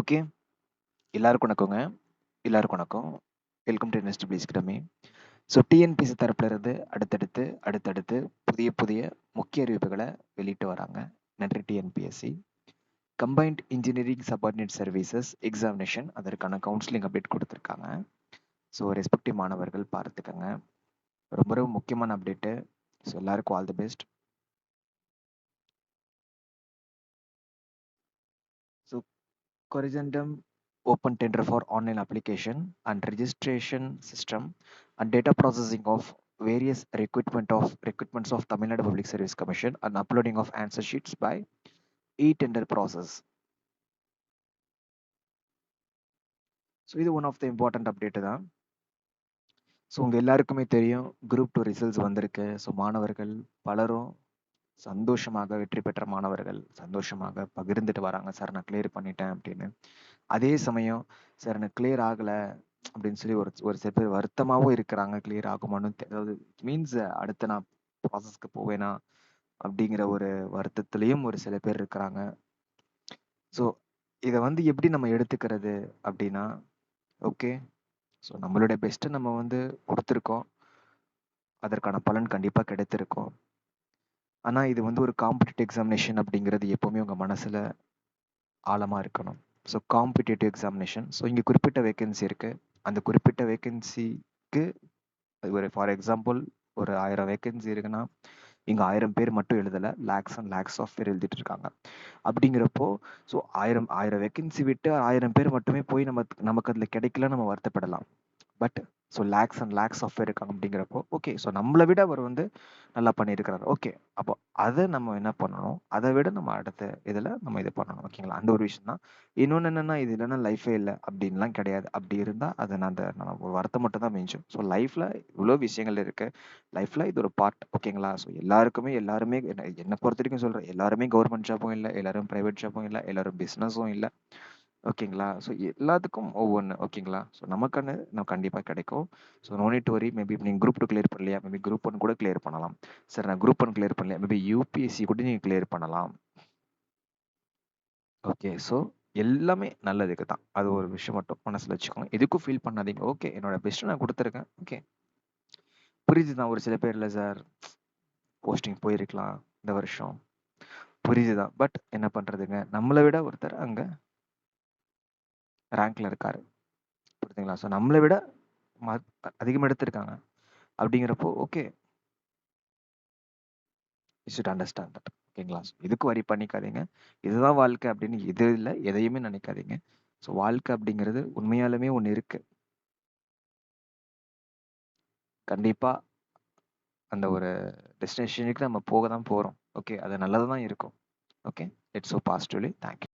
Okay. எல்லாருக்கும் வணக்கங்க. எல்லாருக்கும் வணக்கம். வெல்கம் டு இன்வெஸ்ட் பிளீஸ் கிடமே ஸோ டிஎன்பிஎஸ்சி தரப்புல இருந்து அடுத்தடுத்து, அடுத்தடுத்து புதிய புதிய முக்கிய அறிவிப்புகளை வெளியிட்டு வராங்க. நன்றி TNPSC. Combined engineering subordinate services examination அதற்கான கவுன்சிலிங் அப்டேட் கொடுத்துருக்காங்க ஸோ ரெஸ்பெக்டிவ் மாணவர்கள் பார்த்துக்கங்க. ரொம்ப ரொம்ப முக்கியமான அப்டேட்டு. ஸோ எல்லாருக்கும் all the best. Corrigendum open tender for online application and registration system and data processing of various recruitment of recruitments of Tamil Nadu Public Service Commission and uploading of answer sheets by e-tender process. So இது one of the important update தான் so உங்கள் எல்லாருக்குமே தெரியும் group two results வந்திருக்கு so மாணவர்கள் பலரும் சந்தோஷமாக வெற்றி பெற்ற மாணவர்கள் சந்தோஷமாக பகிர்ந்துட்டு வராங்க சார் நான் கிளியர் பண்ணிட்டேன் அப்படின்னு. அதே சமயம் சார் எனக்கு கிளியர் ஆகலை அப்படின்னு சொல்லி ஒரு ஒரு சில பேர் வருத்தமாகவும் இருக்கிறாங்க கிளியர் ஆகுமான்னு அதாவது மீன்ஸ் அடுத்து நான் ப்ராசஸ்க்கு போவேனா? அப்படிங்கிற ஒரு வருத்தத்துலேயும் ஒரு சில பேர் இருக்கிறாங்க. ஸோ இதை வந்து எப்படி நம்ம எடுத்துக்கிறது அப்படின்னா ஓகே ஸோ நம்மளுடைய பெஸ்ட்டை நம்ம வந்து கொடுத்துருக்கோம். அதற்கான பலன் கண்டிப்பாக கிடைத்திருக்கோம். ஆனால் இது வந்து ஒரு காம்படிட்டிவ் எக்ஸாமினேஷன் அப்படிங்கிறது எப்போவுமே உங்கள் மனசில் ஆழமாக இருக்கணும். ஸோ காம்படிட்டிவ் எக்ஸாமினேஷன் ஸோ இங்கே குறிப்பிட்ட வேகன்சி இருக்குது அந்த குறிப்பிட்ட வேகன்சிக்கு ஒரு ஃபார் எக்ஸாம்பிள் ஒரு ஆயிரம் வேகன்சி இருக்குன்னா இங்கே ஆயிரம் பேர் மட்டும் எழுதலை. லேக்ஸ் அண்ட் லேக்ஸ் ஆஃப் பேர் எழுதிட்டு இருக்காங்க. அப்படிங்கிறப்போ ஸோ ஆயிரம் ஆயிரம் வேகன்சி விட்டு ஆயிரம் பேர் மட்டுமே போய் நம்ம நமக்கு அதில் கிடைக்கல நம்ம வருத்தப்படலாம். But so lakhs and lakhs of பேர் இருக்காங்க அப்படிங்கிறப்போ ஓகே ஸோ நம்மளை விட அவர் வந்து நல்லா பண்ணியிருக்கிறாரு. ஓகே அப்போ அதை நம்ம என்ன பண்ணணும்? அதை விட நம்ம அடுத்த இதில் நம்ம இது பண்ணணும் ஓகேங்களா அந்த ஒரு விஷயம் தான். இன்னொன்று என்னென்னா இது இல்லைன்னா லைஃபே இல்லை அப்படின்லாம் கிடையாது. அப்படி இருந்தால் அதை நான் அந்த நான் ஒரு வருத்தம் மட்டும் தான் மிஞ்சும். ஸோ லைஃப்பில் இவ்வளோ விஷயங்கள் இருக்குது லைஃப்பில் இது ஒரு பார்ட் ஓகேங்களா ஸோ எல்லாருக்குமே எல்லாருமே என்ன என்னை பொறுத்த வரைக்கும் சொல்கிறேன் எல்லாருமே கவர்மெண்ட் ஜாப்பும் இல்லை எல்லாரும் ப்ரைவேட் ஜாப்பும் இல்லை எல்லாரும் பிஸ்னஸும் இல்லை. ஓகேங்களா? ஸோ எல்லாத்துக்கும் ஒவ்வொன்று ஓகேங்களா? ஸோ நமக்கான நம்ம கண்டிப்பாக கிடைக்கும். So no need very maybe நீங்கள் குரூப் டூ கிளியர் பண்ணலையா? மேபி குரூப் ஒன் கூட கிளியர் பண்ணலாம். சார் நான் குரூப் ஒன் கிளியர் பண்ணலையா? மேபி யூபிஎஸ்சி கூட நீங்கள் கிளியர் பண்ணலாம். ஓகே ஸோ எல்லாமே நல்லதுக்கு தான். அது ஒரு விஷயம் மட்டும் மனசில் வச்சுக்கோங்க. எதுக்கும் ஃபீல் பண்ணாதீங்க. ஓகே என்னோட பெஸ்ட்டு நான் கொடுத்துருக்கேன். ஓகே புரியுது தான் ஒரு சில பேர் இல்லை சார் போஸ்டிங் போயிருக்கலாம் இந்த வருஷம். புரியுது தான் பட் என்ன பண்ணுறதுங்க நம்மளை விட ஒருத்தர் அங்கே ரேங்க்ல இருக்காரு. புரியுதுங்களா? ஸோ நம்மளை விட அதிகமாக எடுத்திருக்காங்க. அப்படிங்கிறப்போ okay you should understand that ஓகேங்களா இதுக்கு வரி பண்ணிக்காதீங்க. இதுதான் வாழ்க்கை அப்படின்னு எது இல்லை எதையுமே நினைக்காதீங்க. ஸோ வாழ்க்கை அப்படிங்கிறது உண்மையாலுமே ஒன்று இருக்கு. கண்டிப்பாக அந்த ஒரு டெஸ்டினேஷனுக்கு நம்ம போக தான் போகிறோம் ஓகே அது நல்லது தான் இருக்கும் okay it's so positively thank you